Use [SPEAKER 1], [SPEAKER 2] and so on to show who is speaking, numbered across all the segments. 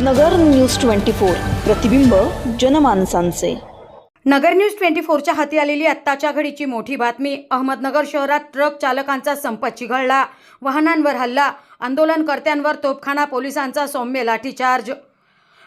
[SPEAKER 1] नगर news twenty four. प्रतिबिंब जनमानसांचे.
[SPEAKER 2] नगर news twenty फोरच्या हाती आलेली आत्ताच्या घडीची मोठी बातमी अहमदनगर शहरात ट्रक चालकांचा संप चिघळला वाहनांवर हल्ला आंदोलनकर्त्यांवर तोफखाना पोलिसांचा सौम्य लाठीचार्ज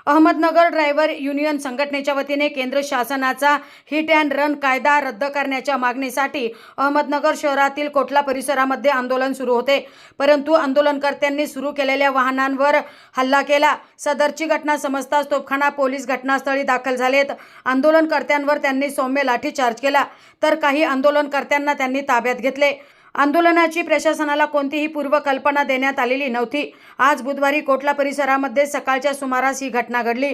[SPEAKER 2] अहमदनगर ड्रायव्हर युनियन संघटनेच्या वतीने केंद्र शासनाचा हिट अँड रन कायदा रद्द करण्याच्या मागणीसाठी अहमदनगर शहरातील कोटला परिसरामध्ये आंदोलन सुरू होते? परंतु आंदोलनकर्त्यांनी सुरू केलेल्या वाहनांवर हल्ला केला. सदरची घटना समजताच तोफखाना पोलीस घटनास्थळी दाखल झालेत. आंदोलनकर्त्यांवर त्यांनी सौम्य लाठीचार्ज केला. तर काही आंदोलनकर्त्यांना त्यांनी ताब्यात घेतले. आंदोलनाची प्रशासनाला कोणतीही पूर्वकल्पना देण्यात आलेली नव्हती. आज बुधवारी कोटला परिसरामध्ये सकाळच्या सुमारास ही घटना घडली.